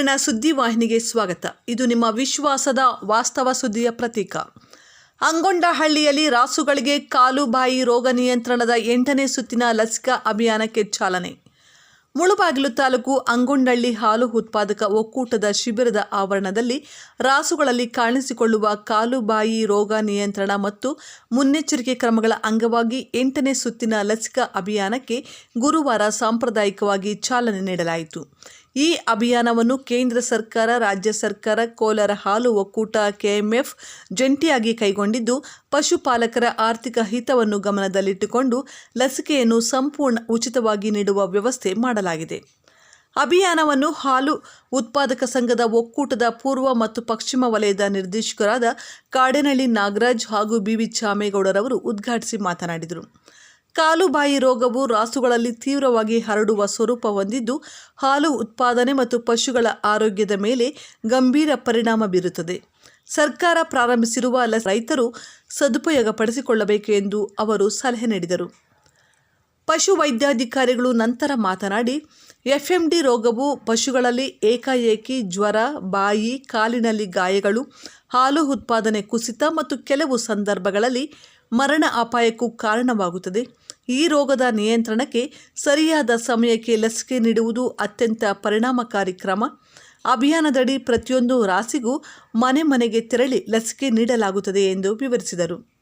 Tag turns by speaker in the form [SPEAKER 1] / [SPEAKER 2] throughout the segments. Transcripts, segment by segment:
[SPEAKER 1] ಮೂಡಲಕಿರಣ ಸುದ್ದಿ ವಾಹಿನಿಗೆ ಸ್ವಾಗತ. ಇದು ನಿಮ್ಮ ವಿಶ್ವಾಸದ ವಾಸ್ತವ ಸುದ್ದಿಯ ಪ್ರತೀಕ. ಅಂಗೊಂಡಹಳ್ಳಿಯಲ್ಲಿ ರಾಸುಗಳಿಗೆ ಕಾಲು ಬಾಯಿ ರೋಗ ನಿಯಂತ್ರಣದ ಎಂಟನೇ ಸುತ್ತಿನ ಲಸಿಕಾ ಅಭಿಯಾನಕ್ಕೆ ಚಾಲನೆ. ಮುಳುಬಾಗಿಲು ತಾಲೂಕು ಅಂಗೊಂಡಹಳ್ಳಿ ಹಾಲು ಉತ್ಪಾದಕ ಒಕ್ಕೂಟದ ಶಿಬಿರದ ಆವರಣದಲ್ಲಿ ರಾಸುಗಳಲ್ಲಿ ಕಾಣಿಸಿಕೊಳ್ಳುವ ಕಾಲು ಬಾಯಿ ರೋಗ ನಿಯಂತ್ರಣ ಮತ್ತು ಮುನ್ನೆಚ್ಚರಿಕೆ ಕ್ರಮಗಳ ಅಂಗವಾಗಿ ಎಂಟನೇ ಸುತ್ತಿನ ಲಸಿಕಾ ಅಭಿಯಾನಕ್ಕೆ ಗುರುವಾರ ಸಾಂಪ್ರದಾಯಿಕವಾಗಿ ಚಾಲನೆ ನೀಡಲಾಯಿತು. ಈ ಅಭಿಯಾನವನ್ನು ಕೇಂದ್ರ ಸರ್ಕಾರ, ರಾಜ್ಯ ಸರ್ಕಾರ, ಕೋಲಾರ ಹಾಲು ಒಕ್ಕೂಟ, ಕೆಎಂಎಫ್ ಜಂಟಿಯಾಗಿ ಕೈಗೊಂಡಿದ್ದು, ಪಶುಪಾಲಕರ ಆರ್ಥಿಕ ಹಿತವನ್ನು ಗಮನದಲ್ಲಿಟ್ಟುಕೊಂಡು ಲಸಿಕೆಯನ್ನು ಸಂಪೂರ್ಣ ಉಚಿತವಾಗಿ ನೀಡುವ ವ್ಯವಸ್ಥೆ ಮಾಡಲಾಗಿದೆ. ಅಭಿಯಾನವನ್ನು ಹಾಲು ಉತ್ಪಾದಕ ಸಂಘದ ಒಕ್ಕೂಟದ ಪೂರ್ವ ಮತ್ತು ಪಶ್ಚಿಮ ವಲಯದ ನಿರ್ದೇಶಕರಾದ ಕಾಡೇನಹಳ್ಳಿ ನಾಗರಾಜ್ ಹಾಗೂ ಬಿವಿ ಚಾಮೇಗೌಡರವರು ಉದ್ಘಾಟಿಸಿ ಮಾತನಾಡಿದರು. ಕಾಲುಬಾಯಿ ರೋಗವು ರಾಸುಗಳಲ್ಲಿ ತೀವ್ರವಾಗಿ ಹರಡುವ ಸ್ವರೂಪ ಹೊಂದಿದ್ದು, ಹಾಲು ಉತ್ಪಾದನೆ ಮತ್ತು ಪಶುಗಳ ಆರೋಗ್ಯದ ಮೇಲೆ ಗಂಭೀರ ಪರಿಣಾಮ ಬೀರುತ್ತದೆ. ಸರ್ಕಾರ ಪ್ರಾರಂಭಿಸಿರುವ ರೈತರು ಸದುಪಯೋಗಪಡಿಸಿಕೊಳ್ಳಬೇಕು ಎಂದು ಅವರು ಸಲಹೆ ನೀಡಿದರು. ಪಶು ವೈದ್ಯಾಧಿಕಾರಿಗಳು ನಂತರ ಮಾತನಾಡಿ, ಎಫ್ಎಂಡಿ ರೋಗವು ಪಶುಗಳಲ್ಲಿ ಏಕಾಏಕಿ ಜ್ವರ, ಬಾಯಿ, ಕಾಲಿನಲ್ಲಿ ಗಾಯಗಳು, ಹಾಲು ಉತ್ಪಾದನೆ ಕುಸಿತ ಮತ್ತು ಕೆಲವು ಸಂದರ್ಭಗಳಲ್ಲಿ ಮರಣ ಅಪಾಯಕ್ಕೂ ಕಾರಣವಾಗುತ್ತದೆ. ಈ ರೋಗದ ನಿಯಂತ್ರಣಕ್ಕೆ ಸರಿಯಾದ ಸಮಯಕ್ಕೆ ಲಸಿಕೆ ನೀಡುವುದು ಅತ್ಯಂತ ಪರಿಣಾಮಕಾರಿ ಕ್ರಮ. ಅಭಿಯಾನದಡಿ ಪ್ರತಿಯೊಂದು ರಾಸಿಗೂ ಮನೆ ಮನೆಗೆ ತೆರಳಿ ಲಸಿಕೆ ನೀಡಲಾಗುತ್ತದೆ ಎಂದು ವಿವರಿಸಿದರು.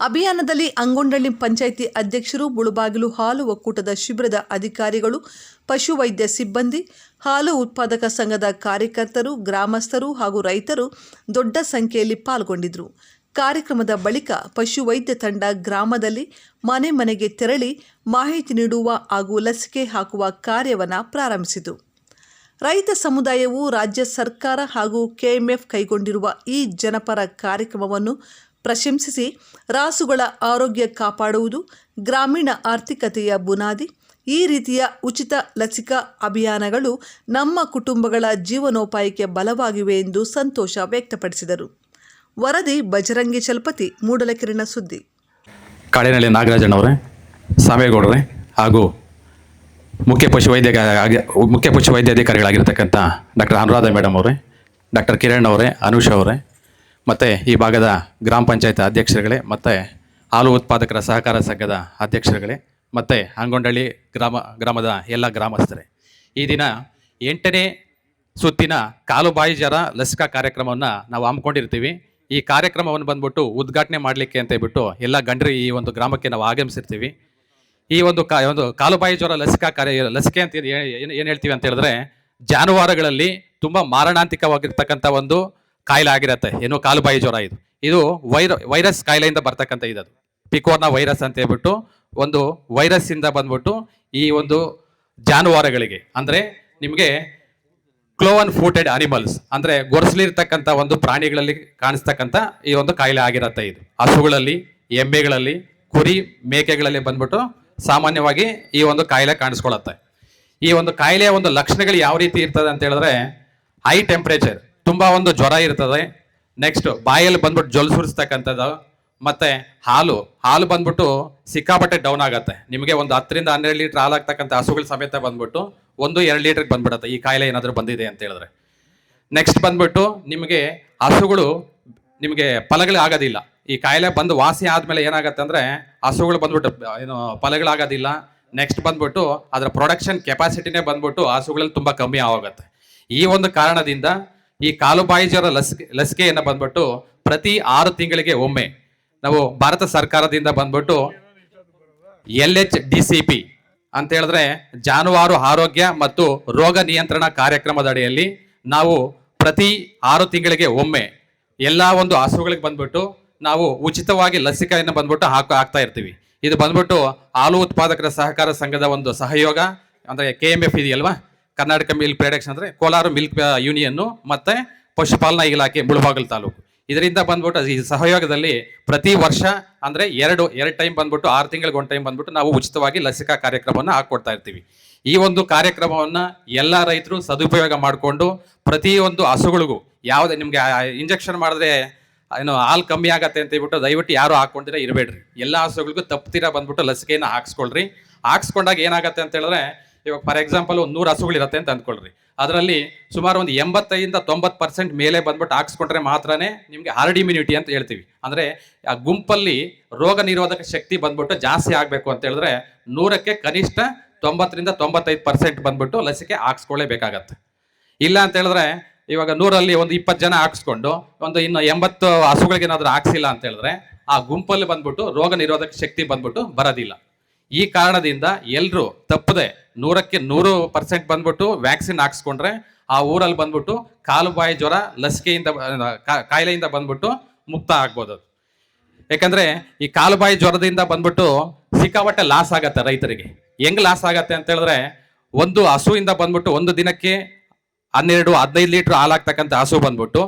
[SPEAKER 1] ಅಭಿಯಾನದಲ್ಲಿ ಅಂಗೊಂಡಳ್ಳಿ ಪಂಚಾಯಿತಿ ಅಧ್ಯಕ್ಷರು, ಮುಳುಬಾಗಿಲು ಹಾಲು ಒಕ್ಕೂಟದ ಶಿಬಿರದ ಅಧಿಕಾರಿಗಳು ಪಶುವೈದ್ಯ ಸಿಬ್ಬಂದಿ, ಹಾಲು ಉತ್ಪಾದಕ ಸಂಘದ ಕಾರ್ಯಕರ್ತರು, ಗ್ರಾಮಸ್ಥರು ಹಾಗೂ ರೈತರು ದೊಡ್ಡ ಸಂಖ್ಯೆಯಲ್ಲಿ ಪಾಲ್ಗೊಂಡಿದ್ದರು. ಕಾರ್ಯಕ್ರಮದ ಬಳಿಕ ಪಶುವೈದ್ಯ ತಂಡ ಗ್ರಾಮದಲ್ಲಿ ಮನೆ ಮನೆಗೆ ತೆರಳಿ ಮಾಹಿತಿ ನೀಡುವ ಹಾಗೂ ಲಸಿಕೆ ಹಾಕುವ ಕಾರ್ಯವನ್ನು ಪ್ರಾರಂಭಿಸಿತು. ರೈತ ಸಮುದಾಯವು ರಾಜ್ಯ ಸರ್ಕಾರ ಹಾಗೂ ಕೆಎಂಎಫ್ ಕೈಗೊಂಡಿರುವ ಈ ಜನಪರ ಕಾರ್ಯಕ್ರಮವನ್ನು ಪ್ರಶಂಸಿಸಿ ರಾಸುಗಳ ಆರೋಗ್ಯ ಕಾಪಾಡುವುದು, ಗ್ರಾಮೀಣ ಆರ್ಥಿಕತೆಯ ಬುನಾದಿ, ಈ ರೀತಿಯ ಉಚಿತ ಲಸಿಕಾ ಅಭಿಯಾನಗಳು ನಮ್ಮ ಕುಟುಂಬಗಳ ಜೀವನೋಪಾಯಕ್ಕೆ ಬಲವಾಗಿವೆ ಎಂದು ಸಂತೋಷ ವ್ಯಕ್ತಪಡಿಸಿದರು. ವರದಿ ಬಜರಂಗಿ ಚಲಪತಿ ಮೂಡಲಕಿರಣ ಸುದ್ದಿ.
[SPEAKER 2] ಕಾಡಿನಲ್ಲಿ ನಾಗರಾಜಣ್ಣವರೇ ಸಾಮೇಗೌಡರೇ ಹಾಗೂ ಮುಖ್ಯ ಪಶು ವೈದ್ಯ ಮುಖ್ಯ ಪಶು ವೈದ್ಯಾಧಿಕಾರಿಗಳಾಗಿರ್ತಕ್ಕಂಥ ಡಾಕ್ಟರ್ ಅನುರಾಧ ಮೇಡಮ್ ಅವರೇ, ಡಾಕ್ಟರ್ ಕಿರಣ್ ಅವರೇ, ಅನುಷ್ ಅವರೇ, ಮತ್ತು ಈ ಭಾಗದ ಗ್ರಾಮ ಪಂಚಾಯತ್ ಅಧ್ಯಕ್ಷರುಗಳೇ, ಮತ್ತು ಹಾಲು ಉತ್ಪಾದಕರ ಸಹಕಾರ ಸಂಘದ ಅಧ್ಯಕ್ಷರುಗಳೇ, ಮತ್ತು ಹಂಗೊಂಡಳ್ಳಿ ಗ್ರಾಮ, ಗ್ರಾಮದ ಎಲ್ಲ ಗ್ರಾಮಸ್ಥರೇ. ಈ ದಿನ ಎಂಟನೇ ಸುತ್ತಿನ ಕಾಲುಬಾಯಿ ಜರ ಲಸಿಕಾ ಕಾರ್ಯಕ್ರಮವನ್ನು ನಾವು ಹಮ್ಮಿಕೊಂಡಿರ್ತೀವಿ. ಈ ಕಾರ್ಯಕ್ರಮವನ್ನು ಬಂದ್ಬಿಟ್ಟು ಉದ್ಘಾಟನೆ ಮಾಡಲಿಕ್ಕೆ ಅಂತ ಹೇಳ್ಬಿಟ್ಟು ಎಲ್ಲ ಗಂಡ್ರಿ ಈ ಒಂದು ಗ್ರಾಮಕ್ಕೆ ನಾವು ಆಗಮಿಸಿರ್ತೀವಿ. ಈ ಒಂದು ಕಾ, ಒಂದು ಕಾಲುಬಾಯಿ ಜ್ವರ ಲಸಿಕಾ ಕಾರ್ಯ, ಲಸಿಕೆ ಅಂತ ಏನು ಏನು ಹೇಳ್ತೀವಿ ಅಂತ ಹೇಳಿದ್ರೆ ಜಾನುವಾರುಗಳಲ್ಲಿ ತುಂಬ ಮಾರಣಾಂತಿಕವಾಗಿರ್ತಕ್ಕಂಥ ಒಂದು ಕಾಯಿಲೆ ಆಗಿರುತ್ತೆ. ಏನು ಕಾಲುಬಾಯಿ ಜ್ವರ ಇದು. ಇದು ವೈರ, ವೈರಸ್ ಕಾಯಿಲೆಯಿಂದ ಬರ್ತಕ್ಕಂಥ ಇದದು. ಪಿಕೋರ್ನ ವೈರಸ್ ಅಂತ ಹೇಳ್ಬಿಟ್ಟು ಒಂದು ವೈರಸ್ ಇಂದ ಬಂದ್ಬಿಟ್ಟು ಈ ಒಂದು ಜಾನುವಾರುಗಳಿಗೆ, ಅಂದ್ರೆ ನಿಮಗೆ ಕ್ಲೋವನ್ ಫೂಟೆಡ್ ಅನಿಮಲ್ಸ್ ಅಂದ್ರೆ ಗೊರಸಲಿರ್ತಕ್ಕಂಥ ಒಂದು ಪ್ರಾಣಿಗಳಲ್ಲಿ ಕಾಣಿಸ್ತಕ್ಕಂಥ ಈ ಒಂದು ಕಾಯಿಲೆ ಆಗಿರತ್ತೆ ಇದು. ಹಸುಗಳಲ್ಲಿ, ಎಮ್ಮೆಗಳಲ್ಲಿ, ಕುರಿ ಮೇಕೆಗಳಲ್ಲಿ ಬಂದ್ಬಿಟ್ಟು ಸಾಮಾನ್ಯವಾಗಿ ಈ ಒಂದು ಕಾಯಿಲೆ ಕಾಣಿಸ್ಕೊಳತ್ತೆ ಈ ಒಂದು ಕಾಯಿಲೆಯ ಒಂದು ಲಕ್ಷಣಗಳು ಯಾವ ರೀತಿ ಇರ್ತದೆ ಅಂತ ಹೇಳಿದ್ರೆ ಹೈ ಟೆಂಪ್ರೇಚರ್ ತುಂಬಾ ಒಂದು ಜ್ವರ ಇರ್ತದೆ. ನೆಕ್ಸ್ಟ್ ಬಾಯಲ್ಲಿ ಬಂದ್ಬಿಟ್ಟು ಜೊಲ್ ಸುರಿಸ್ತಕ್ಕಂಥದ್ದು, ಮತ್ತೆ ಹಾಲು ಹಾಲು ಬಂದ್ಬಿಟ್ಟು ಸಿಕ್ಕಾಪಟ್ಟೆ ಡೌನ್ ಆಗತ್ತೆ. ನಿಮಗೆ ಒಂದು ಹತ್ತರಿಂದ ಹನ್ನೆರಡು ಲೀಟರ್ ಹಾಲು ಹಸುಗಳ ಸಮೇತ ಬಂದ್ಬಿಟ್ಟು ಒಂದು ಎರಡು ಲೀಟ್ರಿಗೆ ಬಂದ್ಬಿಡತ್ತೆ. ಈ ಕಾಯಿಲೆ ಏನಾದರೂ ಬಂದಿದೆ ಅಂತ ಹೇಳಿದ್ರೆ. ನೆಕ್ಸ್ಟ್ ಬಂದ್ಬಿಟ್ಟು ನಿಮಗೆ ಹಸುಗಳು ನಿಮಗೆ ಫಲಗಳು ಆಗೋದಿಲ್ಲ. ಈ ಕಾಯಿಲೆ ಬಂದು ವಾಸಿ ಆದಮೇಲೆ ಏನಾಗುತ್ತೆ ಅಂದ್ರೆ ಹಸುಗಳು ಬಂದ್ಬಿಟ್ಟು, ಏನು, ಫಲಗಳಾಗೋದಿಲ್ಲ. ನೆಕ್ಸ್ಟ್ ಬಂದ್ಬಿಟ್ಟು ಅದರ ಪ್ರೊಡಕ್ಷನ್ ಕೆಪಾಸಿಟಿನೇ ಬಂದ್ಬಿಟ್ಟು ಹಸುಗಳಲ್ಲಿ ತುಂಬಾ ಕಮ್ಮಿ ಆಗೋಗುತ್ತೆ. ಈ ಒಂದು ಕಾರಣದಿಂದ ಈ ಕಾಲುಬಾಯಿ ಜ್ವರ ಲಸಿಕೆ, ಲಸಿಕೆಯನ್ನು ಬಂದ್ಬಿಟ್ಟು ಪ್ರತಿ ಆರು ತಿಂಗಳಿಗೆ ಒಮ್ಮೆ ನಾವು ಭಾರತ ಸರ್ಕಾರದಿಂದ ಬಂದ್ಬಿಟ್ಟು L H D C P ಅಂತ ಹೇಳಿದ್ರೆ ಜಾನುವಾರು ಆರೋಗ್ಯ ಮತ್ತು ರೋಗ ನಿಯಂತ್ರಣ ಕಾರ್ಯಕ್ರಮದ ಅಡಿಯಲ್ಲಿ ನಾವು ಪ್ರತಿ ಆರು ತಿಂಗಳಿಗೆ ಒಮ್ಮೆ ಎಲ್ಲ ಒಂದು ಹಸುಗಳಿಗೆ ಬಂದ್ಬಿಟ್ಟು ನಾವು ಉಚಿತವಾಗಿ ಲಸಿಕೆಯನ್ನು ಬಂದ್ಬಿಟ್ಟು ಹಾಕ ಹಾಕ್ತಾ ಇರ್ತೀವಿ. ಇದು ಬಂದ್ಬಿಟ್ಟು ಹಾಲು ಉತ್ಪಾದಕರ ಸಹಕಾರ ಸಂಘದ ಒಂದು ಸಹಯೋಗ, ಅಂದರೆ ಕೆ ಎಂ ಎಫ್ ಇದೆಯಲ್ವಾ? ಕರ್ನಾಟಕ ಮಿಲ್ಕ್ ಪ್ರೊಡಕ್ಷನ್ ಅಂದರೆ ಕೋಲಾರ ಮಿಲ್ಕ್ ಯೂನಿಯನ್ನು ಮತ್ತು ಪಶುಪಾಲನಾ ಇಲಾಖೆ, ಮುಳಬಾಗಿಲು ತಾಲೂಕು. ಇದರಿಂದ ಬಂದ್ಬಿಟ್ಟು ಈ ಸಹಯೋಗದಲ್ಲಿ ಪ್ರತಿ ವರ್ಷ ಅಂದರೆ ಎರಡು ಎರಡು ಟೈಮ್ ಬಂದ್ಬಿಟ್ಟು, ಆರು ತಿಂಗಳಿಗೆ ಒಂದು ಟೈಮ್ ಬಂದ್ಬಿಟ್ಟು ನಾವು ಉಚಿತವಾಗಿ ಲಸಿಕಾ ಕಾರ್ಯಕ್ರಮವನ್ನು ಹಾಕ್ಕೊಡ್ತಾ ಇರ್ತೀವಿ. ಈ ಒಂದು ಕಾರ್ಯಕ್ರಮವನ್ನು ಎಲ್ಲ ರೈತರು ಸದುಪಯೋಗ ಮಾಡಿಕೊಂಡು ಪ್ರತಿಯೊಂದು ಹಸುಗಳಿಗೂ ಯಾವುದೇ ನಿಮಗೆ ಇಂಜೆಕ್ಷನ್ ಮಾಡಿದ್ರೆ ಏನು ಹಾಲು ಕಮ್ಮಿ ಆಗತ್ತೆ ಅಂತ ಹೇಳ್ಬಿಟ್ಟು ದಯವಿಟ್ಟು ಯಾರು ಹಾಕ್ಕೊಂಡಿರ ಇರಬೇಡ್ರಿ. ಎಲ್ಲ ಹಸುಗಳಿಗೂ ತಪ್ಪತಿರ ಬಂದ್ಬಿಟ್ಟು ಲಸಿಕೆಯನ್ನು ಹಾಕ್ಸ್ಕೊಳ್ರಿ. ಹಾಕ್ಸ್ಕೊಂಡಾಗ ಏನಾಗತ್ತೆ ಅಂತ ಹೇಳಿದ್ರೆ ಇವಾಗ ಫಾರ್ ಎಕ್ಸಾಂಪಲ್ ಒಂದು ನೂರು ಹಸುಗಳಿರುತ್ತೆ ಅಂತ ಅಂದ್ಕೊಳ್ರಿ. ಅದರಲ್ಲಿ ಸುಮಾರು ಒಂದು ಎಂಬತ್ತೈದಿಂದ ತೊಂಬತ್ತು ಪರ್ಸೆಂಟ್ ಮೇಲೆ ಬಂದ್ಬಿಟ್ಟು ಹಾಕ್ಸ್ಕೊಂಡ್ರೆ ಮಾತ್ರನೇ ನಿಮಗೆ ಹಾರ್ಡ್ ಇಮ್ಯುನಿಟಿ ಅಂತ ಹೇಳ್ತೀವಿ. ಅಂದರೆ ಆ ಗುಂಪಲ್ಲಿ ರೋಗ ನಿರೋಧಕ ಶಕ್ತಿ ಬಂದ್ಬಿಟ್ಟು ಜಾಸ್ತಿ ಆಗಬೇಕು ಅಂತ ಹೇಳಿದ್ರೆ ನೂರಕ್ಕೆ ಕನಿಷ್ಠ ತೊಂಬತ್ತರಿಂದ ತೊಂಬತ್ತೈದು ಪರ್ಸೆಂಟ್ ಬಂದ್ಬಿಟ್ಟು ಲಸಿಕೆ ಹಾಕ್ಸ್ಕೊಳ್ಳೇಬೇಕಾಗತ್ತೆ. ಇಲ್ಲ ಅಂತ ಹೇಳಿದ್ರೆ ಇವಾಗ ನೂರಲ್ಲಿ ಒಂದು ಇಪ್ಪತ್ತು ಜನ ಹಾಕ್ಸ್ಕೊಂಡು ಒಂದು ಇನ್ನು ಎಂಬತ್ತು ಹಸುಗಳಿಗೆ ಏನಾದರೂ ಹಾಕ್ಸಿಲ್ಲ ಅಂತ ಹೇಳಿದ್ರೆ ಆ ಗುಂಪಲ್ಲಿ ಬಂದ್ಬಿಟ್ಟು ರೋಗ ನಿರೋಧಕ ಶಕ್ತಿ ಬಂದ್ಬಿಟ್ಟು ಬರೋದಿಲ್ಲ. ಈ ಕಾರಣದಿಂದ ಎಲ್ಲರೂ ತಪ್ಪದೆ ನೂರಕ್ಕೆ ನೂರು ಪರ್ಸೆಂಟ್ ಬಂದ್ಬಿಟ್ಟು ವ್ಯಾಕ್ಸಿನ್ ಹಾಕ್ಸ್ಕೊಂಡ್ರೆ ಆ ಊರಲ್ಲಿ ಬಂದ್ಬಿಟ್ಟು ಕಾಲು ಬಾಯಿ ಜ್ವರ, ಲಸಿಕೆಯಿಂದ ಕಾಯಿಲೆಯಿಂದ ಬಂದ್ಬಿಟ್ಟು ಮುಕ್ತ ಆಗ್ಬೋದು. ಯಾಕಂದ್ರೆ ಈ ಕಾಲು ಬಾಯಿ ಜ್ವರದಿಂದ ಬಂದ್ಬಿಟ್ಟು ಸಿಕ್ಕಾಪಟ್ಟೆ ಲಾಸ್ ಆಗತ್ತೆ ರೈತರಿಗೆ ಹೆಂಗ್ ಲಾಸ್ ಆಗತ್ತೆ ಅಂತ ಹೇಳಿದ್ರೆ ಒಂದು ಹಸುವಿಂದ ಬಂದ್ಬಿಟ್ಟು ಒಂದು ದಿನಕ್ಕೆ ಹನ್ನೆರಡು, ಹದಿನೈದು ಲೀಟರ್ ಹಾಲಾಗ್ತಕ್ಕಂಥ ಹಸು ಬಂದ್ಬಿಟ್ಟು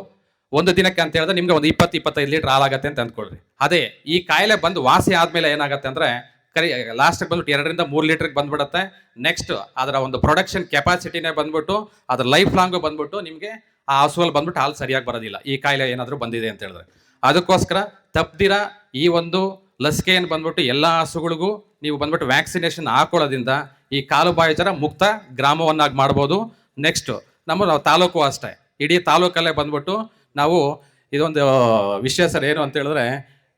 [SPEAKER 2] ಒಂದು ದಿನಕ್ಕೆ ಅಂತ ಹೇಳಿದ್ರೆ ನಿಮ್ಗೆ ಒಂದು ಇಪ್ಪತ್ತು, ಇಪ್ಪತ್ತೈದು ಲೀಟರ್ ಹಾಲಾಗತ್ತೆ ಅಂತ ಅಂದ್ಕೊಳ್ರಿ ಅದೇ ಈ ಕಾಯಿಲೆ ಬಂದು ವಾಸಿ ಆದ್ಮೇಲೆ ಏನಾಗತ್ತೆ ಅಂದ್ರೆ ಕರಿ ಲಾಸ್ಟಿಗೆ ಬಂದ್ಬಿಟ್ಟು ಎರಡರಿಂದ ಮೂರು ಲೀಟ್ರಿಗೆ ಬಂದ್ಬಿಡತ್ತೆ. ನೆಕ್ಸ್ಟ್ ಅದರ ಒಂದು ಪ್ರೊಡಕ್ಷನ್ ಕೆಪಾಸಿಟಿನೇ ಬಂದ್ಬಿಟ್ಟು, ಅದ್ರ ಲೈಫ್ ಲಾಂಗು ಬಂದ್ಬಿಟ್ಟು ನಿಮಗೆ ಆ ಹಸುವಲ್ಲಿ ಬಂದ್ಬಿಟ್ಟು ಹಾಲು ಸರಿಯಾಗಿ ಬರೋದಿಲ್ಲ. ಈ ಕಾಯಿಲೆ ಏನಾದರೂ ಬಂದಿದೆ ಅಂತ ಹೇಳಿದ್ರೆ. ಅದಕ್ಕೋಸ್ಕರ ತಪ್ಪದಿರ ಈ ಒಂದು ಲಸಿಕೆಯನ್ನು ಬಂದ್ಬಿಟ್ಟು ಎಲ್ಲ ಹಸುಗಳಿಗೂ ನೀವು ಬಂದ್ಬಿಟ್ಟು ವ್ಯಾಕ್ಸಿನೇಷನ್ ಹಾಕೊಳ್ಳೋದ್ರಿಂದ ಈ ಕಾಲು ಬಾಯಿ ಜ್ವರ ಮುಕ್ತ ಗ್ರಾಮವನ್ನಾಗಿ ಮಾಡ್ಬೋದು. ನೆಕ್ಸ್ಟ್ ನಮ್ಮ ತಾಲೂಕು ಅಷ್ಟೇ. ಇಡೀ ತಾಲೂಕಲ್ಲೇ ಬಂದ್ಬಿಟ್ಟು ನಾವು ಇದೊಂದು ವಿಷಯ ಏನು ಅಂತ ಹೇಳಿದ್ರೆ,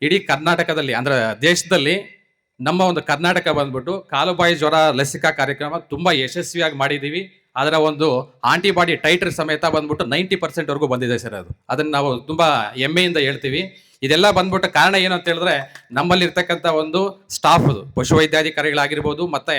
[SPEAKER 2] ಇಡೀ ಕರ್ನಾಟಕದಲ್ಲಿ ಅಂದ್ರೆ ದೇಶದಲ್ಲಿ ನಮ್ಮ ಒಂದು ಕರ್ನಾಟಕ ಬಂದ್ಬಿಟ್ಟು ಕಾಲುಬಾಯಿ ಜ್ವರ ಲಸಿಕಾ ಕಾರ್ಯಕ್ರಮ ತುಂಬಾ ಯಶಸ್ವಿಯಾಗಿ ಮಾಡಿದ್ದೀವಿ ಅದರ ಒಂದು ಆಂಟಿಬಾಡಿ ಟೈಟರ್ ಸಮೇತ ಬಂದ್ಬಿಟ್ಟು ನೈಂಟಿ ಪರ್ಸೆಂಟ್ವರೆಗೂ ಬಂದಿದೆ ಸರ್ ಅದು. ಅದನ್ನು ನಾವು ತುಂಬಾ ಹೆಮ್ಮೆಯಿಂದ ಹೇಳ್ತೀವಿ. ಇದೆಲ್ಲ ಬಂದ್ಬಿಟ್ಟು ಕಾರಣ ಏನು ಅಂತ ಹೇಳಿದ್ರೆ ನಮ್ಮಲ್ಲಿ ಇರ್ತಕ್ಕಂಥ ಒಂದು ಸ್ಟಾಫ್ ಪಶುವೈದ್ಯಾಧಿಕಾರಿಗಳಾಗಿರ್ಬೋದು ಮತ್ತೆ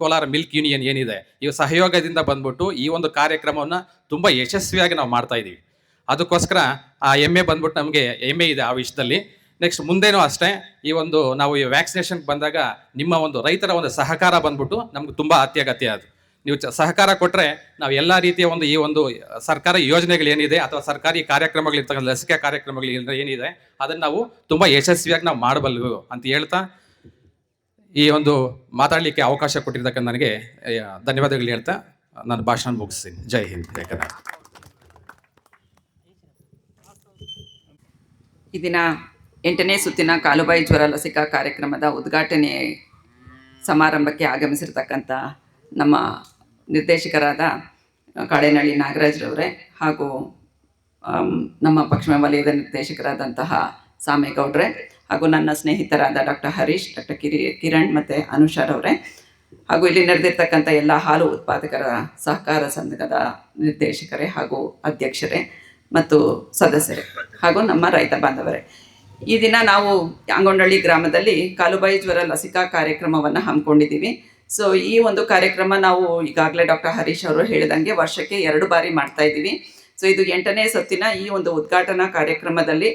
[SPEAKER 2] ಕೋಲಾರ ಮಿಲ್ಕ್ ಯೂನಿಯನ್ ಏನಿದೆ ಈ ಸಹಯೋಗದಿಂದ ಬಂದ್ಬಿಟ್ಟು ಈ ಒಂದು ಕಾರ್ಯಕ್ರಮವನ್ನು ತುಂಬಾ ಯಶಸ್ವಿಯಾಗಿ ನಾವು ಮಾಡ್ತಾ ಇದ್ದೀವಿ ಅದಕ್ಕೋಸ್ಕರ ಆ ಎಮ್ಮೆ ಬಂದ್ಬಿಟ್ಟು ನಮಗೆ ಎಮ್ಮೆ ಇದೆ ಆ ವಿಷಯದಲ್ಲಿ. ನೆಕ್ಸ್ಟ್ ಮುಂದೇನೂ ಅಷ್ಟೇ, ಈ ಒಂದು ನಾವು ಈ ವ್ಯಾಕ್ಸಿನೇಷನ್ ಬಂದಾಗ ನಿಮ್ಮ ಒಂದು ರೈತರ ಒಂದು ಸಹಕಾರ ಬಂದ್ಬಿಟ್ಟು ನಮ್ಗೆ ತುಂಬ ಅತ್ಯಗತ್ಯ ಅದು. ನೀವು ಸಹಕಾರ ಕೊಟ್ಟರೆ ನಾವು ಎಲ್ಲ ರೀತಿಯ ಒಂದು ಈ ಒಂದು ಸರ್ಕಾರ ಯೋಜನೆಗಳು ಏನಿದೆ ಅಥವಾ ಸರ್ಕಾರಿ ಕಾರ್ಯಕ್ರಮಗಳಿರ್ತಕ್ಕಂಥ ಲಸಿಕೆ ಕಾರ್ಯಕ್ರಮಗಳು ಏನ್- ಏನಿದೆ ಅದನ್ನು ನಾವು ತುಂಬ ಯಶಸ್ವಿಯಾಗಿ ನಾವು ಮಾಡಬಲ್ಲೆವು ಅಂತ ಹೇಳ್ತಾ ಈ ಒಂದು ಮಾತಾಡಲಿಕ್ಕೆ ಅವಕಾಶ ಕೊಟ್ಟಿರ್ತಕ್ಕಂಥ ನನಗೆ ಧನ್ಯವಾದಗಳು ಹೇಳ್ತಾ ನಾನು ಭಾಷಣ ಮುಗಿಸ್ತೀನಿ. ಜೈ ಹಿಂದ್
[SPEAKER 3] ಈ ದಿನ ಎಂಟನೇ ಸುತ್ತಿನ ಕಾಲುಬಾಯಿ ಜ್ವರ ಲಸಿಕಾ ಕಾರ್ಯಕ್ರಮದ ಉದ್ಘಾಟನೆ ಸಮಾರಂಭಕ್ಕೆ ಆಗಮಿಸಿರ್ತಕ್ಕಂಥ ನಮ್ಮ ನಿರ್ದೇಶಕರಾದ ಕಾಡೇನಹಳ್ಳಿ ನಾಗರಾಜ್ರವರೇ ಹಾಗೂ ನಮ್ಮ ಪಶ್ಚಿಮ ವಲಯದ ನಿರ್ದೇಶಕರಾದಂತಹ ಸಾಮೇಗೌಡ್ರೆ ಹಾಗೂ ನನ್ನ ಸ್ನೇಹಿತರಾದ ಡಾಕ್ಟರ್ ಹರೀಶ್, ಡಾಕ್ಟರ್ ಕಿರಿ, ಕಿರಣ್ ಮತ್ತು ಅನುಷಾರವರೇ ಹಾಗೂ ಇಲ್ಲಿ ನಡೆದಿರ್ತಕ್ಕಂಥ ಎಲ್ಲ ಹಾಲು ಉತ್ಪಾದಕರ ಸಹಕಾರ ಸಂಘದ ನಿರ್ದೇಶಕರೇ ಹಾಗೂ ಅಧ್ಯಕ್ಷರೇ ಮತ್ತು ಸದಸ್ಯರೇ ಹಾಗೂ ನಮ್ಮ ರೈತ ಬಾಂಧವರೇ. ಈ ದಿನ ನಾವು ಅಂಗೊಂಡಳ್ಳಿ ಗ್ರಾಮದಲ್ಲಿ ಕಾಲುಬಾಯಿ ಜ್ವರ ಲಸಿಕಾ ಕಾರ್ಯಕ್ರಮವನ್ನು ಹಮ್ಮಿಕೊಂಡಿದ್ದೀವಿ. ಸೊ ಈ ಒಂದು ಕಾರ್ಯಕ್ರಮ ನಾವು ಈಗಾಗಲೇ ಡಾಕ್ಟರ್ ಹರೀಶ್ ಅವರು ಹೇಳಿದಂಗೆ ವರ್ಷಕ್ಕೆ ಎರಡು ಬಾರಿ ಮಾಡ್ತಾ ಇದ್ದೀವಿ. ಸೊ ಇದು ಎಂಟನೇ ಸತ್ತಿನ ಈ ಒಂದು ಉದ್ಘಾಟನಾ ಕಾರ್ಯಕ್ರಮದಲ್ಲಿ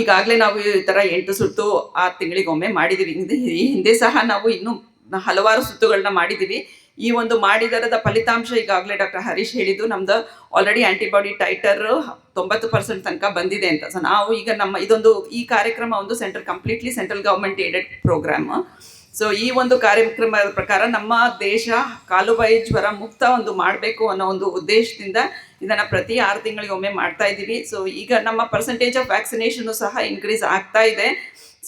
[SPEAKER 3] ಈಗಾಗಲೇ ನಾವು ಈ ಥರ ಎಂಟು ಸುತ್ತು ಆರು ತಿಂಗಳಿಗೊಮ್ಮೆ ಮಾಡಿದ್ದೀವಿ. ಈ ಹಿಂದೆ ಸಹ ನಾವು ಇನ್ನೂ ಹಲವಾರು ಸುತ್ತುಗಳನ್ನ ಮಾಡಿದ್ದೀವಿ. ಈ ಒಂದು ಮಾಡಿದರದ ಫಲಿತಾಂಶ ಈಗಾಗಲೇ ಡಾಕ್ಟರ್ ಹರೀಶ್ ಹೇಳಿದ್ದು, ನಮ್ದು ಆಲ್ರೆಡಿ ಆಂಟಿಬಾಡಿ ಟೈಟರ್ ತೊಂಬತ್ತು ಪರ್ಸೆಂಟ್ ತನಕ ಬಂದಿದೆ ಅಂತ. ಸೊ ನಾವು ಈಗ ನಮ್ಮ ಇದೊಂದು, ಈ ಕಾರ್ಯಕ್ರಮ ಒಂದು central completely central government aided program so ಈ ಒಂದು ಕಾರ್ಯಕ್ರಮದ ಪ್ರಕಾರ ನಮ್ಮ ದೇಶ ಕಾಲುಬಾಯಿ ಜ್ವರ ಮುಕ್ತ ಒಂದು ಮಾಡಬೇಕು ಅನ್ನೋ ಒಂದು ಉದ್ದೇಶದಿಂದ ಇದನ್ನು ಪ್ರತಿ ಆರು ತಿಂಗಳಿಗೊಮ್ಮೆ ಮಾಡ್ತಾ ಇದ್ದೀವಿ. ಸೊ ಈಗ ನಮ್ಮ ಪರ್ಸೆಂಟೇಜ್ ಆಫ್ ವ್ಯಾಕ್ಸಿನೇಷನ್ ಸಹ ಇನ್ಕ್ರೀಸ್ ಆಗ್ತಾ ಇದೆ.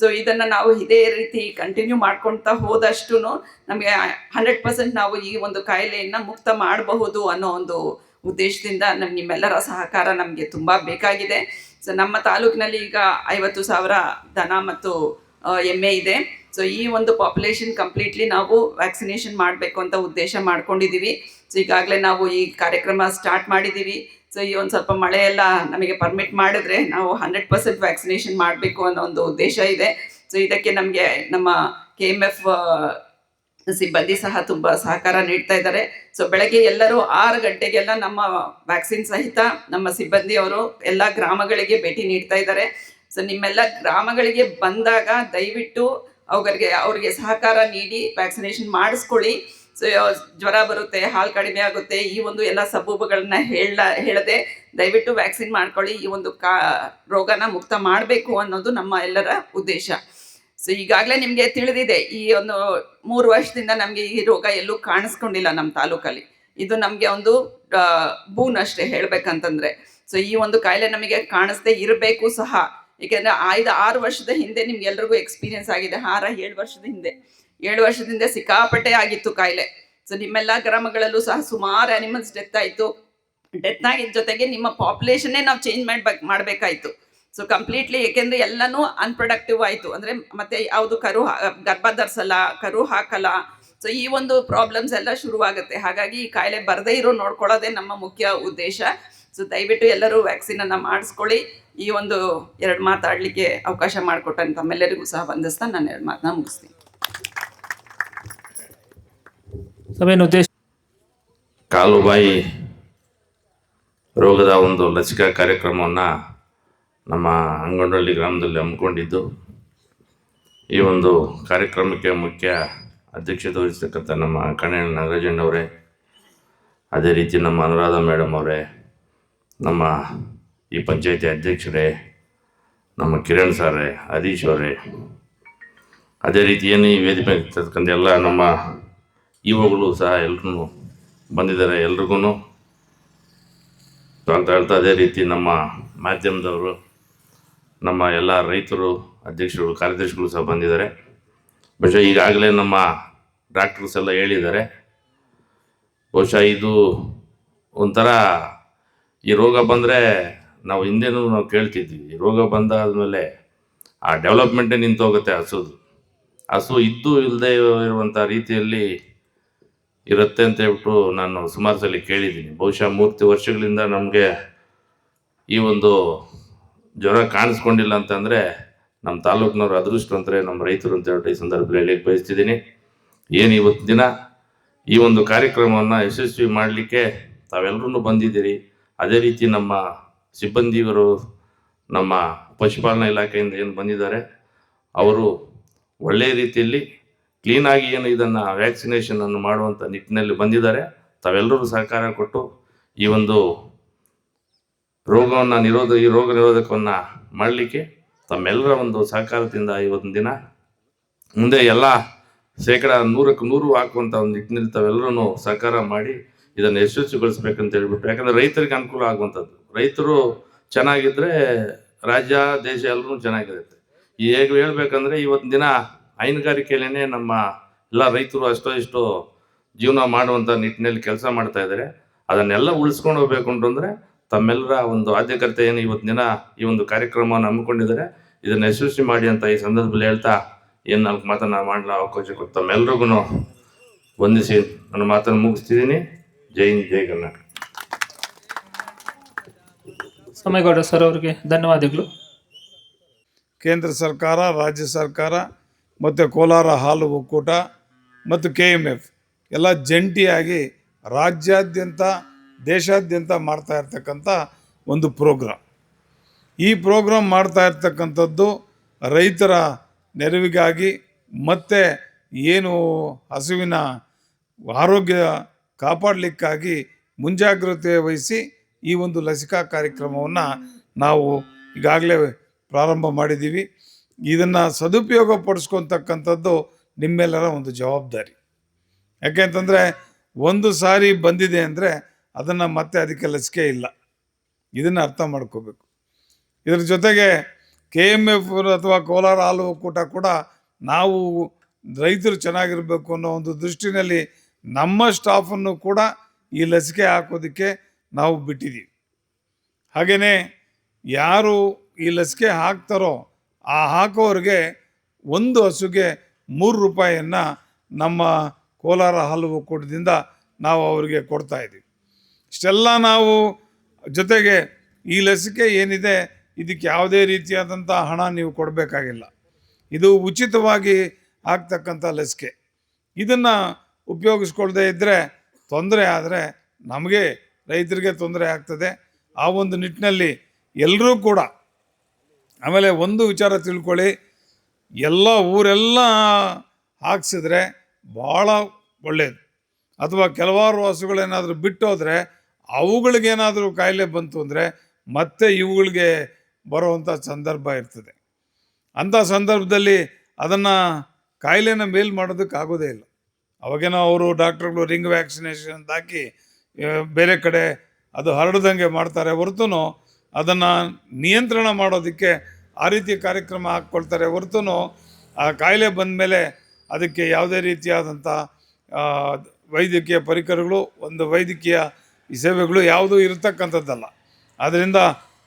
[SPEAKER 3] ಸೊ ಇದನ್ನು ನಾವು ಇದೇ ರೀತಿ ಕಂಟಿನ್ಯೂ ಮಾಡ್ಕೊಳ್ತಾ ಹೋದಷ್ಟು ನಮಗೆ ಹಂಡ್ರೆಡ್ ಪರ್ಸೆಂಟ್ ನಾವು ಈ ಒಂದು ಕಾಯಿಲೆಯನ್ನು ಮುಕ್ತ ಮಾಡಬಹುದು ಅನ್ನೋ ಒಂದು ಉದ್ದೇಶದಿಂದ ನಮ್ಗೆ ನಿಮ್ಮೆಲ್ಲರ ಸಹಕಾರ ನಮಗೆ ತುಂಬ ಬೇಕಾಗಿದೆ. ಸೊ ನಮ್ಮ ತಾಲೂಕಿನಲ್ಲಿ ಈಗ ಐವತ್ತು ಸಾವಿರ ದನ ಮತ್ತು ಎಮ್ಮೆ ಇದೆ. ಸೊ ಈ ಒಂದು ಪಾಪ್ಯುಲೇಷನ್ ಕಂಪ್ಲೀಟ್ಲಿ ನಾವು ವ್ಯಾಕ್ಸಿನೇಷನ್ ಮಾಡಬೇಕು ಅಂತ ಉದ್ದೇಶ ಮಾಡ್ಕೊಂಡಿದ್ದೀವಿ ಸೊ ಈಗಾಗಲೇ ನಾವು ಈ ಕಾರ್ಯಕ್ರಮ ಸ್ಟಾರ್ಟ್ ಮಾಡಿದ್ದೀವಿ. ಸೊ ಈ ಒಂದು ಸ್ವಲ್ಪ ಮಳೆ ಎಲ್ಲ ನಮಗೆ ಪರ್ಮಿಟ್ ಮಾಡಿದ್ರೆ ನಾವು ಹಂಡ್ರೆಡ್ ಪರ್ಸೆಂಟ್ ವ್ಯಾಕ್ಸಿನೇಷನ್ ಮಾಡಬೇಕು ಅನ್ನೋ ಒಂದು ಉದ್ದೇಶ ಇದೆ. ಸೊ ಇದಕ್ಕೆ ನಮಗೆ ನಮ್ಮ ಕೆ ಎಂ ಎಫ್ ಸಿಬ್ಬಂದಿ ಸಹ ತುಂಬ ಸಹಕಾರ ನೀಡ್ತಾ ಇದ್ದಾರೆ. ಸೊ ಬೆಳಗ್ಗೆ ಎಲ್ಲರೂ ಆರು ಗಂಟೆಗೆಲ್ಲ ನಮ್ಮ ವ್ಯಾಕ್ಸಿನ್ ಸಹಿತ ನಮ್ಮ ಸಿಬ್ಬಂದಿಯವರು ಎಲ್ಲ ಗ್ರಾಮಗಳಿಗೆ ಭೇಟಿ ನೀಡ್ತಾ ಇದ್ದಾರೆ. ಸೊ ನಿಮ್ಮೆಲ್ಲ ಗ್ರಾಮಗಳಿಗೆ ಬಂದಾಗ ದಯವಿಟ್ಟು ಅವರಿಗೆ ಅವರಿಗೆ ಸಹಕಾರ ನೀಡಿ ವ್ಯಾಕ್ಸಿನೇಷನ್ ಮಾಡಿಸ್ಕೊಳ್ಳಿ. ಜ್ವರ ಬರುತ್ತೆ, ಹಾಲು ಕಡಿಮೆ ಆಗುತ್ತೆ, ಈ ಒಂದು ಎಲ್ಲ ಸಬೂಬುಗಳನ್ನ ಹೇಳ, ಹೇಳದೆ ದಯವಿಟ್ಟು ವ್ಯಾಕ್ಸಿನ್ ಮಾಡ್ಕೊಳ್ಳಿ, ಈ ಒಂದು ಕಾ, ರೋಗನ ಮುಕ್ತ ಮಾಡಬೇಕು ಅನ್ನೋದು ನಮ್ಮ ಎಲ್ಲರ ಉದ್ದೇಶ. ಸೊ, ಈಗಾಗಲೇ ನಿಮಗೆ ತಿಳಿದಿದೆ, ಈ ಒಂದು ಮೂರು ವರ್ಷದಿಂದ ನಮಗೆ ಈ ರೋಗ ಎಲ್ಲೂ ಕಾಣಿಸ್ಕೊಂಡಿಲ್ಲ ನಮ್ಮ ತಾಲೂಕಲ್ಲಿ. ಇದು ನಮಗೆ ಒಂದು ಬೂನ್ ಅಷ್ಟೇ ಹೇಳ್ಬೇಕಂತಂದ್ರೆ. ಸೊ, ಈ ಒಂದು ಕಾಯಿಲೆ ನಮಗೆ ಕಾಣಿಸ್ದೇ ಇರಬೇಕು ಸಹ. ಏಕೆಂದ್ರೆ ಐದು ಆರು ವರ್ಷದ ಹಿಂದೆ ನಿಮ್ಗೆ ಎಲ್ರಿಗೂ ಎಕ್ಸ್ಪೀರಿಯನ್ಸ್ ಆಗಿದೆ, ಆರ ಏಳು ವರ್ಷದ ಹಿಂದೆ. ಏಳು ವರ್ಷದಿಂದ ಸಿಕ್ಕಾಪಟ್ಟೆ ಆಗಿತ್ತು ಕಾಯಿಲೆ. ಸೊ ನಿಮ್ಮೆಲ್ಲ ಗ್ರಾಮಗಳಲ್ಲೂ ಸಹ ಸುಮಾರು ಅನಿಮಲ್ಸ್ ಡೆತ್ ಆಯಿತು. ಡೆತ್ ಆಗಿದ್ದ ಜೊತೆಗೆ ನಿಮ್ಮ ಪಾಪ್ಯುಲೇಷನ್ನೇ ನಾವು ಚೇಂಜ್ ಮಾಡ್ಬೇಕು ಮಾಡಬೇಕಾಯ್ತು. ಸೊ ಕಂಪ್ಲೀಟ್ಲಿ ಏಕೆಂದರೆ ಎಲ್ಲನೂ ಅನ್ಪ್ರೊಡಕ್ಟಿವ್ ಆಯಿತು. ಅಂದರೆ ಮತ್ತೆ ಯಾವುದು ಕರು ಗರ್ಭ ಧರಿಸಲ್ಲ ಕರು ಹಾಕಲ್ಲ. ಸೊ ಈ ಒಂದು ಪ್ರಾಬ್ಲಮ್ಸ್ ಎಲ್ಲ ಶುರುವಾಗುತ್ತೆ. ಹಾಗಾಗಿ ಈ ಕಾಯಿಲೆ ಬರದೇ ಇರೋ ನೋಡ್ಕೊಳ್ಳೋದೇ ನಮ್ಮ ಮುಖ್ಯ ಉದ್ದೇಶ. ಸೊ ದಯವಿಟ್ಟು ಎಲ್ಲರೂ ವ್ಯಾಕ್ಸಿನನ್ನು ಮಾಡಿಸ್ಕೊಳ್ಳಿ. ಈ ಒಂದು ಎರಡು ಮಾತಾಡಲಿಕ್ಕೆ ಅವಕಾಶ ಮಾಡಿಕೊಟ್ಟಂತ ತಮ್ಮೆಲ್ಲರಿಗೂ ಸಹ ವಂದಿಸ್ತಾ ನಾನು ಎರಡು ಮಾತನ್ನ ಮುಗಿಸ್ತೀನಿ.
[SPEAKER 4] ಸಭೆಯನ್ನು ಉದ್ದೇಶ
[SPEAKER 5] ಕಾಲುಬಾಯಿ ರೋಗದ ಒಂದು ಲಸಿಕಾ ಕಾರ್ಯಕ್ರಮವನ್ನು ನಮ್ಮ ಅಂಗನಹಳ್ಳಿ ಗ್ರಾಮದಲ್ಲಿ ಹಮ್ಮಿಕೊಂಡಿದ್ದು. ಈ ಒಂದು ಕಾರ್ಯಕ್ರಮಕ್ಕೆ ಮುಖ್ಯ ಅಧ್ಯಕ್ಷತೆ ವಹಿಸ್ತಕ್ಕಂಥ ನಮ್ಮ ಕಣ್ಣ ನಾಗರಾಜಣ್ಣವರೇ ಅದೇ ರೀತಿ ನಮ್ಮ ಅನುರಾಧ ಮೇಡಮ್ ಅವರೇ, ನಮ್ಮ ಈ ಪಂಚಾಯತಿ ಅಧ್ಯಕ್ಷರೇ, ನಮ್ಮ ಕಿರಣ್ ಸಾರೇ, ಹರೀಶ್ ಅವರೇ, ಅದೇ ರೀತಿ ಏನು ಈ ವೇದಿಕೆ ಮೇಲೆ ಇರ್ತಕ್ಕಂಥ ಎಲ್ಲ ನಮ್ಮ ಇವುಗಳು ಸಹ ಎಲ್ರೂ ಬಂದಿದ್ದಾರೆ ಎಲ್ರಿಗೂ ಅಂತ ಹೇಳ್ತಾ ಅದೇ ರೀತಿ ನಮ್ಮ ಮಾಧ್ಯಮದವರು, ನಮ್ಮ ಎಲ್ಲ ರೈತರು, ಅಧ್ಯಕ್ಷರು, ಕಾರ್ಯದರ್ಶಿಗಳು ಸಹ ಬಂದಿದ್ದಾರೆ. ಬಹುಶಃ ಈಗಾಗಲೇ ನಮ್ಮ ಡಾಕ್ಟರ್ಸ್ ಎಲ್ಲ ಹೇಳಿದ್ದಾರೆ. ಬಹುಶಃ ಇದು ಒಂಥರ ಈ ರೋಗ ಬಂದರೆ ನಾವು ಹಿಂದೆನೂ ನಾವು ಕೇಳ್ತಿದ್ವಿ. ಈ ರೋಗ ಬಂದಾದ್ಮೇಲೆ ಆ ಡೆವಲಪ್ಮೆಂಟೇ ನಿಂತೋಗುತ್ತೆ ಹಸುದು. ಹಸು ಇದ್ದು ಇಲ್ಲದೆ ಇರುವಂಥ ರೀತಿಯಲ್ಲಿ ಇರುತ್ತೆ ಅಂತ ಹೇಳ್ಬಿಟ್ಟು ನಾನು ಸುಮಾರು ಸಲ ಕೇಳಿದ್ದೀನಿ. ಬಹುಶಃ ಮೂರ್ತಿ ವರ್ಷಗಳಿಂದ ನಮಗೆ ಈ ಒಂದು ಜ್ವರ ಕಾಣಿಸ್ಕೊಂಡಿಲ್ಲ ಅಂತಂದರೆ ನಮ್ಮ ತಾಲೂಕಿನವ್ರ ಅದೃಷ್ಟ ಅಂತಾರೆ ನಮ್ಮ ರೈತರು ಅಂತ ಹೇಳ್ಬಿಟ್ಟು ಈ ಸಂದರ್ಭದಲ್ಲಿ ಹೇಳಿಕ್ಕೆ ಬಯಸ್ತಿದ್ದೀನಿ. ಏನು ಇವತ್ತು ದಿನ? ಈ ಒಂದು ಕಾರ್ಯಕ್ರಮವನ್ನು ಯಶಸ್ವಿ ಮಾಡಲಿಕ್ಕೆ ತಾವೆಲ್ಲರೂ ಬಂದಿದ್ದೀರಿ. ಅದೇ ರೀತಿ ನಮ್ಮ ಸಿಬ್ಬಂದಿಯವರು, ನಮ್ಮ ಪಶುಪಾಲನಾ ಇಲಾಖೆಯಿಂದ ಏನು ಬಂದಿದ್ದಾರೆ, ಅವರು ಒಳ್ಳೆಯ ರೀತಿಯಲ್ಲಿ ಕ್ಲೀನಾಗಿ ಏನು ಇದನ್ನು ವ್ಯಾಕ್ಸಿನೇಷನ್ ಅನ್ನು ಮಾಡುವಂಥ ನಿಟ್ಟಿನಲ್ಲಿ ಬಂದಿದ್ದಾರೆ. ತಾವೆಲ್ಲರೂ ಸಹಕಾರ ಕೊಟ್ಟು ಈ ಒಂದು ರೋಗವನ್ನು ನಿರೋಧ, ಈ ರೋಗ ನಿರೋಧಕವನ್ನು ಮಾಡಲಿಕ್ಕೆ ತಮ್ಮೆಲ್ಲರ ಒಂದು ಸಹಕಾರದಿಂದ ಇವತ್ತು ದಿನ ಮುಂದೆ ಎಲ್ಲ ಶೇಕಡ ನೂರಕ್ಕೆ ನೂರು ಹಾಕುವಂಥ ಒಂದು ನಿಟ್ಟಿನಲ್ಲಿ ತಾವೆಲ್ಲರೂ ಸಹಕಾರ ಮಾಡಿ ಇದನ್ನು ಯಶಸ್ವಿಗೊಳಿಸ್ಬೇಕಂತ ಹೇಳ್ಬಿಟ್ಟು, ಯಾಕಂದರೆ ರೈತರಿಗೆ ಅನುಕೂಲ ಆಗುವಂಥದ್ದು. ರೈತರು ಚೆನ್ನಾಗಿದ್ದರೆ ರಾಜ್ಯ, ದೇಶ ಎಲ್ಲರೂ ಚೆನ್ನಾಗಿರುತ್ತೆ. ಈ ಹೇಗೆ ಹೇಳ್ಬೇಕಂದ್ರೆ ಇವತ್ತಿನ ದಿನ ಹೈನುಗಾರಿಕೆಯಲ್ಲೇ ನಮ್ಮ ಎಲ್ಲ ರೈತರು ಅಷ್ಟೋ ಇಷ್ಟೋ ಜೀವನ ಮಾಡುವಂಥ ನಿಟ್ಟಿನಲ್ಲಿ ಕೆಲಸ ಮಾಡ್ತಾ ಇದ್ದಾರೆ. ಅದನ್ನೆಲ್ಲ ಉಳಿಸ್ಕೊಂಡು ಹೋಗ್ಬೇಕು ಅಂತಂದರೆ ತಮ್ಮೆಲ್ಲರ ಒಂದು ಆದ್ಯಕರ್ತೆ ಏನು ಇವತ್ತಿನ ದಿನ ಈ ಒಂದು ಕಾರ್ಯಕ್ರಮವನ್ನು ಹಮ್ಮಿಕೊಂಡಿದ್ದಾರೆ. ಇದನ್ನು ಯಶಸ್ವಿ ಮಾಡಿ ಅಂತ ಈ ಸಂದರ್ಭದಲ್ಲಿ ಹೇಳ್ತಾ ಏನು ನಾಲ್ಕು ಮಾತನ್ನು ಮಾಡಲು ಅವಕಾಶ ಕೊಟ್ಟು ತಮ್ಮೆಲ್ರಿಗೂ ವಂದಿಸಿ ನನ್ನ ಮಾತನ್ನು ಮುಗಿಸ್ತಿದ್ದೀನಿ. ಜೈ ಹಿಂದ್ ಜೈ ಕರ್ನಾಟಕ.
[SPEAKER 4] ಸಮಯಗೌಡ ಸರ್ ಅವರಿಗೆ ಧನ್ಯವಾದಗಳು.
[SPEAKER 6] ಕೇಂದ್ರ ಸರ್ಕಾರ ರಾಜ್ಯ ಸರ್ಕಾರ ಮತ್ತು ಕೋಲಾರ ಹಾಲು ಒಕ್ಕೂಟ ಮತ್ತು ಕೆ ಎಂ ಎಫ್ ಎಲ್ಲ ಜಂಟಿಯಾಗಿ ರಾಜ್ಯಾದ್ಯಂತ, ದೇಶಾದ್ಯಂತ ಮಾಡ್ತಾ ಇರ್ತಕ್ಕಂಥ ಒಂದು ಪ್ರೋಗ್ರಾಮ್. ಈ ಪ್ರೋಗ್ರಾಮ್ ಮಾಡ್ತಾ ಇರ್ತಕ್ಕಂಥದ್ದು ರೈತರ ನೆರವಿಗಾಗಿ ಮತ್ತು ಏನು ಹಸುವಿನ ಆರೋಗ್ಯ ಕಾಪಾಡಲಿಕ್ಕಾಗಿ ಮುಂಜಾಗ್ರತೆ ವಹಿಸಿ ಈ ಒಂದು ಲಸಿಕಾ ಕಾರ್ಯಕ್ರಮವನ್ನು ನಾವು ಈಗಾಗಲೇ ಪ್ರಾರಂಭ ಮಾಡಿದ್ದೀವಿ. ಇದನ್ನು ಸದುಪಯೋಗ ಪಡಿಸ್ಕೊತಕ್ಕಂಥದ್ದು ನಿಮ್ಮೆಲ್ಲರ ಒಂದು ಜವಾಬ್ದಾರಿ. ಯಾಕೆಂತಂದರೆ ಒಂದು ಸಾರಿ ಬಂದಿದೆ ಅಂದರೆ ಅದನ್ನು ಮತ್ತೆ ಅದಕ್ಕೆ ಲಸಿಕೆ ಇಲ್ಲ. ಇದನ್ನು ಅರ್ಥ ಮಾಡ್ಕೋಬೇಕು. ಇದ್ರ ಜೊತೆಗೆ ಕೆ ಎಂ ಎಫ್ ಅಥವಾ ಕೋಲಾರ ಹಾಲು ಒಕ್ಕೂಟ ಕೂಡ ನಾವು ರೈತರು ಚೆನ್ನಾಗಿರಬೇಕು ಅನ್ನೋ ಒಂದು ದೃಷ್ಟಿನಲ್ಲಿ ನಮ್ಮ ಸ್ಟಾಫನ್ನು ಕೂಡ ಈ ಲಸಿಕೆ ಹಾಕೋದಕ್ಕೆ ನಾವು ಬಿಟ್ಟಿದ್ದೀವಿ ಹಾಗೆಯೇ ಯಾರು ಈ ಲಸಿಕೆ ಹಾಕ್ತಾರೋ ಆ ಹಾಕೋರಿಗೆ ಒಂದು ಹಸುಗೆ ಮೂರು ರೂಪಾಯಿಯನ್ನು ನಮ್ಮ ಕೋಲಾರ ಹಾಲು ಒಕ್ಕೂಟದಿಂದ ನಾವು ಅವರಿಗೆ ಕೊಡ್ತಾ ಇದ್ದೀವಿ. ಇಷ್ಟೆಲ್ಲ ನಾವು ಜೊತೆಗೆ ಈ ಲಸಿಕೆ ಏನಿದೆ, ಇದಕ್ಕೆ ಯಾವುದೇ ರೀತಿಯಾದಂಥ ಹಣ ನೀವು ಕೊಡಬೇಕಾಗಿಲ್ಲ. ಇದು ಉಚಿತವಾಗಿ ಆಗ್ತಕ್ಕಂಥ ಲಸಿಕೆ. ಇದನ್ನು ಉಪಯೋಗಿಸ್ಕೊಳ್ದೇ ಇದ್ದರೆ ತೊಂದರೆ ಆದರೆ ನಮಗೆ ರೈತರಿಗೆ ತೊಂದರೆ ಆಗ್ತದೆ. ಆ ಒಂದು ನಿಟ್ಟಿನಲ್ಲಿ ಎಲ್ಲರೂ ಕೂಡ ಆಮೇಲೆ ಒಂದು ವಿಚಾರ ತಿಳ್ಕೊಳ್ಳಿ. ಎಲ್ಲ ಊರೆಲ್ಲ ಹಾಕ್ಸಿದ್ರೆ ಭಾಳ ಒಳ್ಳೆಯದು ಅಥವಾ ಕೆಲವಾರು ಹಸುಗಳೇನಾದರೂ ಬಿಟ್ಟೋದ್ರೆ ಅವುಗಳಿಗೇನಾದರೂ ಕಾಯಿಲೆ ಬಂತು ಅಂದರೆ ಮತ್ತೆ ಇವುಗಳಿಗೆ ಬರುವಂಥ ಸಂದರ್ಭ ಇರ್ತದೆ. ಅಂಥ ಸಂದರ್ಭದಲ್ಲಿ ಅದನ್ನು ಕಾಯಿಲೆನ ಮೇಲ್ ಮಾಡೋದಕ್ಕೆ ಆಗೋದೇ ಇಲ್ಲ. ಅವಾಗೇನೋ ಅವರು ಡಾಕ್ಟ್ರುಗಳು ರಿಂಗ್ ವ್ಯಾಕ್ಸಿನೇಷನ್ ಹಾಕಿ ಬೇರೆ ಕಡೆ ಅದು ಹರಡ್ದಂಗೆ ಮಾಡ್ತಾರೆ ಹೊರತು ಅದನ್ನು ನಿಯಂತ್ರಣ ಮಾಡೋದಕ್ಕೆ ಆ ರೀತಿ ಕಾರ್ಯಕ್ರಮ ಹಾಕ್ಕೊಳ್ತಾರೆ ಹೊರತು ಆ ಕಾಯಿಲೆ ಬಂದ ಮೇಲೆ ಅದಕ್ಕೆ ಯಾವುದೇ ರೀತಿಯಾದಂಥ ವೈದ್ಯಕೀಯ ಪರಿಕರಗಳು, ಒಂದು ವೈದ್ಯಕೀಯ ಸೇವೆಗಳು ಯಾವುದೂ ಇರತಕ್ಕಂಥದ್ದಲ್ಲ. ಆದ್ದರಿಂದ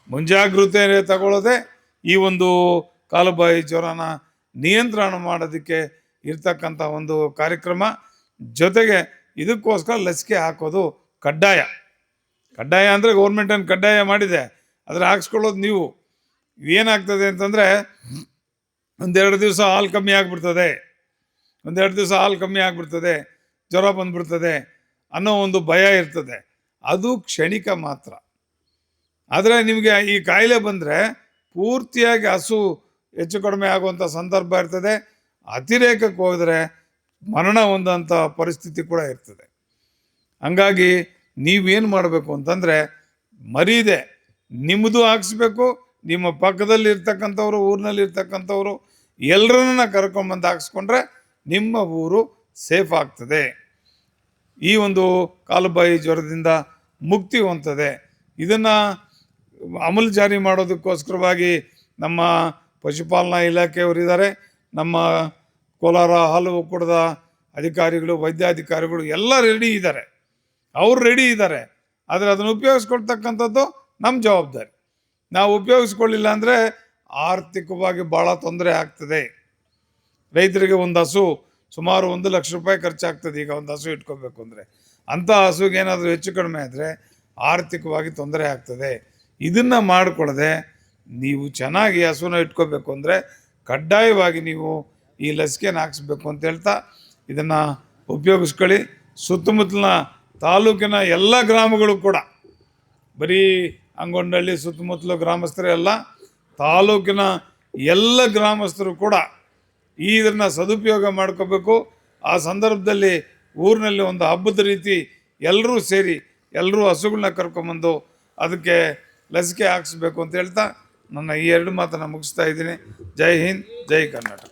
[SPEAKER 6] ಮುಂಜಾಗ್ರತೆ ತಗೊಳ್ಳೋದೇ ಈ ಒಂದು ಕಾಲುಬಾಯಿ ಜ್ವರನ ನಿಯಂತ್ರಣ ಮಾಡೋದಕ್ಕೆ ಇರ್ತಕ್ಕಂಥ ಒಂದು ಕಾರ್ಯಕ್ರಮ. ಜೊತೆಗೆ ಇದಕ್ಕೋಸ್ಕರ ಲಸಿಕೆ ಹಾಕೋದು ಕಡ್ಡಾಯ. ಕಡ್ಡಾಯ ಅಂದರೆ ಗೌರ್ಮೆಂಟನ್ನು ಕಡ್ಡಾಯ ಮಾಡಿದೆ. ಆದರೆ ಹಾಕ್ಸ್ಕೊಳ್ಳೋದು ನೀವು. ಏನಾಗ್ತದೆ ಅಂತಂದರೆ, ಒಂದೆರಡು ದಿವಸ ಹಾಲು ಕಮ್ಮಿ ಆಗಿಬಿಡ್ತದೆ. ಒಂದೆರಡು ದಿವಸ ಹಾಲು ಕಮ್ಮಿ ಆಗಿಬಿಡ್ತದೆ, ಜ್ವರ ಬಂದುಬಿಡ್ತದೆ ಅನ್ನೋ ಒಂದು ಭಯ ಇರ್ತದೆ. ಅದು ಕ್ಷಣಿಕ ಮಾತ್ರ. ಆದರೆ ನಿಮಗೆ ಈ ಕಾಯಿಲೆ ಬಂದರೆ ಪೂರ್ತಿಯಾಗಿ ಹಸು ಹೆಚ್ಚು ಕಡಿಮೆ ಆಗುವಂಥ ಸಂದರ್ಭ ಇರ್ತದೆ. ಅತಿರೇಕಕ್ಕೆ ಹೋದರೆ ಮರಣ ಹೊಂದಂಥ ಪರಿಸ್ಥಿತಿ ಕೂಡ ಇರ್ತದೆ. ಹಂಗಾಗಿ ನೀವೇನು ಮಾಡಬೇಕು ಅಂತಂದರೆ ಮರೀದೆ ನಿಮ್ಮದು ಹಾಕ್ಸ್ಬೇಕು, ನಿಮ್ಮ ಪಕ್ಕದಲ್ಲಿ ಇರ್ತಕ್ಕಂಥವ್ರು ಊರಿನಲ್ಲಿ ಇರ್ತಕ್ಕಂಥವ್ರು ಎಲ್ಲರನ್ನ ಕರ್ಕೊಂಬಂದು ಹಾಕ್ಸ್ಕೊಂಡ್ರೆ ನಿಮ್ಮ ಊರು ಸೇಫ್ ಆಗ್ತದೆ. ಈ ಒಂದು ಕಾಲುಬಾಯಿ ಜ್ವರದಿಂದ ಮುಕ್ತಿ ಹೊಂತದೆ ಇದನ್ನು ಅಮಲು ಜಾರಿ ಮಾಡೋದಕ್ಕೋಸ್ಕರವಾಗಿ ನಮ್ಮ ಪಶುಪಾಲನಾ ಇಲಾಖೆಯವರಿದ್ದಾರೆ ನಮ್ಮ ಕೋಲಾರ ಹಾಲು ಒಕ್ಕೂಟದ ಅಧಿಕಾರಿಗಳು, ವೈದ್ಯಾಧಿಕಾರಿಗಳು ಎಲ್ಲ ರೆಡಿ ಇದ್ದಾರೆ. ಅವರು ರೆಡಿ ಇದ್ದಾರೆ. ಆದರೆ ಅದನ್ನು ಉಪಯೋಗಿಸ್ಕೊಳ್ತಕ್ಕಂಥದ್ದು ನಮ್ಮ ಜವಾಬ್ದಾರಿ. ನಾವು ಉಪಯೋಗಿಸ್ಕೊಳ್ಳಿಲ್ಲ ಅಂದರೆ ಆರ್ಥಿಕವಾಗಿ ಭಾಳ ತೊಂದರೆ ಆಗ್ತದೆ. ರೈತರಿಗೆ ಒಂದು ಹಸು ಸುಮಾರು ಒಂದು ಲಕ್ಷ ರೂಪಾಯಿ ಖರ್ಚಾಗ್ತದೆ, ಈಗ ಒಂದು ಹಸು ಇಟ್ಕೋಬೇಕು ಅಂದರೆ. ಅಂಥ ಹಸುಗೆ ಏನಾದರೂ ಹೆಚ್ಚು ಕಡಿಮೆ ಆದರೆ ಆರ್ಥಿಕವಾಗಿ ತೊಂದರೆ ಆಗ್ತದೆ. ಇದನ್ನು ಮಾಡಿಕೊಳ್ಳದೆ ನೀವು ಚೆನ್ನಾಗಿ ಹಸುನ ಇಟ್ಕೋಬೇಕು ಅಂದರೆ ಕಡ್ಡಾಯವಾಗಿ ನೀವು ಈ ಲಸಿಕೆನ ಹಾಕ್ಸ್ಬೇಕು ಅಂತ ಹೇಳ್ತಾ ಇದನ್ನು ಉಪಯೋಗಿಸ್ಕೊಳ್ಳಿ. ಸುತ್ತಮುತ್ತಲಿನ ತಾಲೂಕಿನ ಎಲ್ಲ ಗ್ರಾಮಗಳು ಕೂಡ. ಬರೀ ಅಂಗೊಂಡಳ್ಳಿ ಸುತ್ತಮುತ್ತಲು ಗ್ರಾಮಸ್ಥರೆಲ್ಲ ತಾಲೂಕಿನ ಎಲ್ಲ ಗ್ರಾಮಸ್ಥರು ಕೂಡ ಈ ಇದನ್ನು ಸದುಪಯೋಗ ಮಾಡ್ಕೋಬೇಕು. ಆ ಸಂದರ್ಭದಲ್ಲಿ ಊರಿನಲ್ಲಿ ಒಂದು ಹಬ್ಬದ ರೀತಿ ಎಲ್ಲರೂ ಸೇರಿ ಎಲ್ಲರೂ ಹಸುಗಳನ್ನ ಕರ್ಕೊಂಬಂದು ಅದಕ್ಕೆ ಲಸಿಕೆ ಹಾಕಿಸ್ಬೇಕು ಅಂತ ಹೇಳ್ತಾ ನನ್ನ ಈ ಎರಡು ಮಾತನ್ನು ಮುಗಿಸ್ತಾ ಇದ್ದೀನಿ. ಜೈ ಹಿಂದ್, ಜೈ ಕರ್ನಾಟಕ.